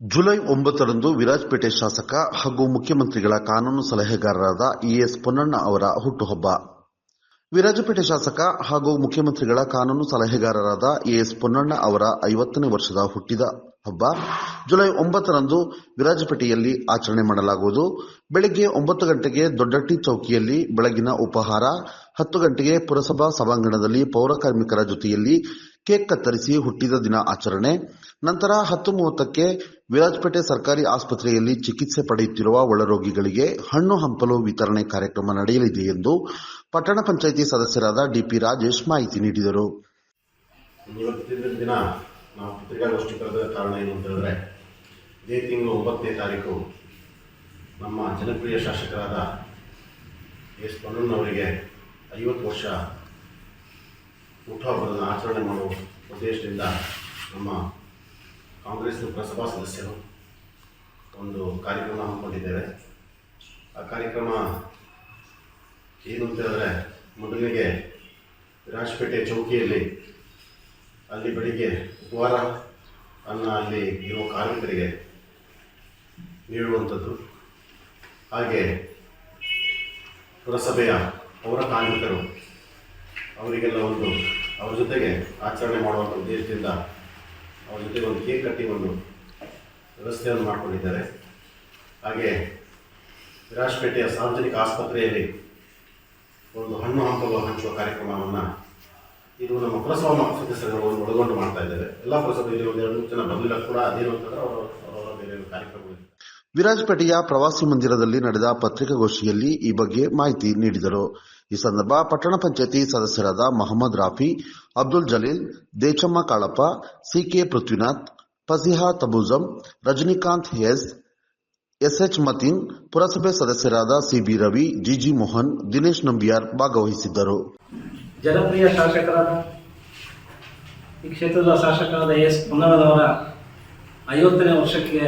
July ಒಂಬತ್ತರಂದು ವಿರಾಜಪೇಟೆ ಶಾಸಕ ಹಾಗೂ ಮುಖ್ಯಮಂತ್ರಿಗಳ ಕಾನೂನು ಸಲಹೆಗಾರರಾದ ಇಎಸ್ ಪೊನ್ನಣ್ಣ ಅವರ ಹುಟ್ಟುಹಬ್ಬ. ವಿರಾಜಪೇಟೆ ಶಾಸಕ ಹಾಗೂ ಮುಖ್ಯಮಂತ್ರಿಗಳ ಕಾನೂನು ಸಲಹೆಗಾರರಾದ ಎಎಸ್ ಪೊನ್ನಣ್ಣ ಅವರ ಐವತ್ತನೇ ವರ್ಷದ ಹುಟ್ಟಿದ ಹಬ್ಬ. ಜುಲೈ ಒಂಬತ್ತರಂದು ವಿರಾಜಪೇಟೆಯಲ್ಲಿ ಆಚರಣೆ ಮಾಡಲಾಗುವುದು. ಬೆಳಗ್ಗೆ ಒಂಬತ್ತು ಗಂಟೆಗೆ ದೊಡ್ಡಟ್ಟಿ ಚೌಕಿಯಲ್ಲಿ ಬೆಳಗಿನ ಉಪಹಾರ, ಹತ್ತು ಗಂಟೆಗೆ ಪುರಸಭಾ ಸಭಾಂಗಣದಲ್ಲಿ ಪೌರ ಕಾರ್ಮಿಕರ ಜೊತೆಯಲ್ಲಿ ಕೇಕ್ ಕತ್ತರಿಸಿ ಹುಟ್ಟಿದ ದಿನ ಆಚರಣೆ. ನಂತರ ಹತ್ತು ಮೂವತ್ತಕ್ಕೆ ವಿರಾಜಪೇಟೆ ಸರ್ಕಾರಿ ಆಸ್ಪತ್ರೆಯಲ್ಲಿ ಚಿಕಿತ್ಸೆ ಪಡೆಯುತ್ತಿರುವ ಒಳರೋಗಿಗಳಿಗೆ ಹಣ್ಣು ಹಂಪಲು ವಿತರಣೆ ಕಾರ್ಯಕ್ರಮ ನಡೆಯಲಿದೆ ಎಂದು ಪಟ್ಟಣ ಪಂಚಾಯಿತಿ ಸದಸ್ಯರಾದ ಡಿಪಿ ರಾಜೇಶ್ ಮಾಹಿತಿ ನೀಡಿದರು. ದಿನ ತಾರೀಕು ನಮ್ಮ ಜನಪ್ರಿಯ ಶಾಸಕರಾದ ಎಸ್ ಐವತ್ತು ವರ್ಷ ಹುಟ್ಟುಹಬ್ಬವನ್ನು ಆಚರಣೆ ಮಾಡುವ ಉದ್ದೇಶದಿಂದ ನಮ್ಮ ಕಾಂಗ್ರೆಸ್ನ ಪುರಸಭಾ ಸದಸ್ಯರು ಒಂದು ಕಾರ್ಯಕ್ರಮ ಹಮ್ಮಿಕೊಂಡಿದ್ದೇವೆ. ಆ ಕಾರ್ಯಕ್ರಮ ಏನು ಅಂತ ಹೇಳಿದ್ರೆ ಮೊದಲಿಗೆ ವಿರಾಜಪೇಟೆ ಚೌಕಿಯಲ್ಲಿ ಅಲ್ಲಿ ಬೆಳಿಗ್ಗೆ ಉಪಹಾರ, ಅನ್ನ ಅಲ್ಲಿ ಇರುವ ಕಾರ್ಮಿಕರಿಗೆ ನೀಡುವಂಥದ್ದು. ಹಾಗೆ ಪುರಸಭೆಯ ಪೌರ ಕಾರ್ಮಿಕರು ಅವರಿಗೆಲ್ಲ ಒಂದು ಅವ್ರ ಜೊತೆಗೆ ಆಚರಣೆ ಮಾಡುವಂಥ ಉದ್ದೇಶದಿಂದ ಅವ್ರ ಜೊತೆಗೆ ಒಂದು ಕೇಕ್ ಕಟ್ಟಿ ಒಂದು ವ್ಯವಸ್ಥೆಯನ್ನು ಮಾಡಿಕೊಂಡಿದ್ದಾರೆ. ಹಾಗೆ ವಿರಾಜಪೇಟೆಯ ಸಾರ್ವಜನಿಕ ಆಸ್ಪತ್ರೆಯಲ್ಲಿ ಒಂದು ಹಣ್ಣು ಹಂಪಲು ಹಂಚುವ ಕಾರ್ಯಕ್ರಮವನ್ನು ಇದು ನಮ್ಮ ಪುರಸಭಾ ಸದಸ್ಯರುಗಳು ಒಳಗೊಂಡು ಮಾಡ್ತಾ ಇದ್ದೇವೆ ಎಲ್ಲ ಪುರಸಭೆಯಲ್ಲಿ ಒಂದು ಎರಡು ಜನ ಬಂದಿಲ್ಲ ಕೂಡ ಅದೇನು ಅಂತಂದ್ರೆ ಅವರು ಅವರ ಬೇರೆ ಕಾರ್ಯಕ್ರಮಗಳು ವಿರಾಜಪೇಟೆಯ ಪ್ರವಾಸಿ ಮಂದಿರದಲ್ಲಿ ನಡೆದ ಪತ್ರಿಕಾಗೋಷ್ಠಿಯಲ್ಲಿ ಈ ಬಗ್ಗೆ ಮಾಹಿತಿ ನೀಡಿದರು. ಈ ಸಂದರ್ಭ ಪಟ್ಟಣ ಪಂಚಾಯತಿ ಸದಸ್ಯರಾದ Mohammed Rafi, Abdul Jaleel, Dechamma Kalappa, CK Prithvinath, Fasiha Tabujam, Rajinikanth S SH Mateen, ಪುರಸಭೆ ಸದಸ್ಯರಾದ ಸಿಬಿ ರವಿ, ಜಿಜಿ ಮೋಹನ್, ದಿನೇಶ್ ನಂಬಿಯಾರ್ ಭಾಗವಹಿಸಿದ್ದರು. ಜನಪ್ರಿಯ ಶಾಸಕರಾದ ಈ ಕ್ಷೇತ್ರದ ಶಾಸಕರಾದ ಎಸ್ ಪೊನ್ನಣ್ಣನವರ ಐವತ್ತನೇ ವರ್ಷಕ್ಕೆ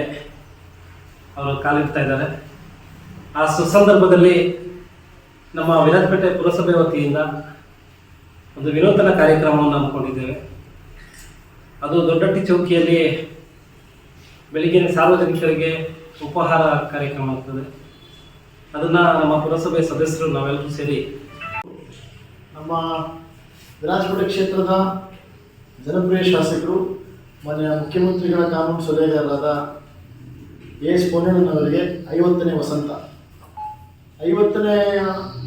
ಅವರು ಕಾಲಿಡ್ತಾ ಇದ್ದಾರೆ. ಆ ಸುಸಂದರ್ಭದಲ್ಲಿ ನಮ್ಮ ವಿರಾಜಪೇಟೆ ಪುರಸಭೆ ವತಿಯಿಂದ ಒಂದು ವಿನೂತನ ಕಾರ್ಯಕ್ರಮವನ್ನು ಹಮ್ಮಿಕೊಂಡಿದ್ದೇವೆ. ಅದು ದೊಡ್ಡಟ್ಟಿ ಚೌಕಿಯಲ್ಲಿ ಬೆಳಿಗ್ಗೆ ಸಾರ್ವಜನಿಕರಿಗೆ ಉಪಹಾರ ಕಾರ್ಯಕ್ರಮ ಆಗ್ತದೆ. ಅದನ್ನು ನಮ್ಮ ಪುರಸಭೆ ಸದಸ್ಯರು ನಾವೆಲ್ಲರೂ ಸೇರಿ ನಮ್ಮ ವಿರಾಜಪೇಟೆ ಕ್ಷೇತ್ರದ ಜನಪ್ರಿಯ ಶಾಸಕರು, ಮಾನ್ಯ ಮುಖ್ಯಮಂತ್ರಿಗಳ ಕಾನೂನು ಸಲಹೆಗಾರರಾದ ಎಸ್ ಪೊನ್ನಣ್ಣನವರಿಗೆ ಐವತ್ತನೇ ವಸಂತ. ಐವತ್ತನೇ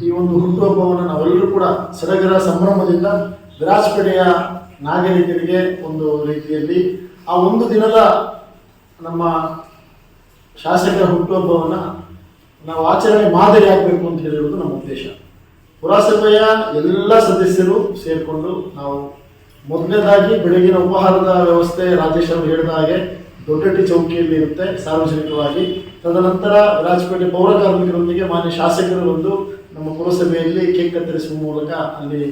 ಈ ಒಂದು ಹುಟ್ಟುಹಬ್ಬವನ್ನು ನಾವೆಲ್ಲರೂ ಕೂಡ ಸಡಗರ ಸಂಭ್ರಮದಿಂದ ವಿರಾಜಪೇಟೆಯ ನಾಗರಿಕರಿಗೆ ಒಂದು ರೀತಿಯಲ್ಲಿ ಆ ಒಂದು ದಿನದ ನಮ್ಮ ಶಾಸಕರ ಹುಟ್ಟುಹಬ್ಬವನ್ನು ನಾವು ಆಚರಣೆ ಮಾದರಿ ಆಗಬೇಕು ಅಂತ ಹೇಳಿರುವುದು ನಮ್ಮ ಉದ್ದೇಶ. ಪುರಸಭೆಯ ಎಲ್ಲ ಸದಸ್ಯರು ಸೇರಿಕೊಂಡು ನಾವು ಮೊದಲನೇದಾಗಿ ಬೆಳಗಿನ ಉಪಹಾರದ ವ್ಯವಸ್ಥೆ ರಾಜೇಶ್ ಅವರು ಹೇಳಿದ ಹಾಗೆ ದೊಡ್ಡಟ್ಟಿ ಚೌಕಿಯಲ್ಲಿ ಇರುತ್ತೆ. ಸಾರ್ವಜನಿಕವಾಗಿ. ತದನಂತರ ರಾಜಪೇಟೆ ಪೌರ ಕಾರ್ಮಿಕರೊಂದಿಗೆ ಮಾನ್ಯ ಶಾಸಕರು ಬಂದು ನಮ್ಮ ಪುರಸಭೆಯಲ್ಲಿ ಕೇಕ್ ಕತ್ತರಿಸುವ ಮೂಲಕ ಅಲ್ಲಿ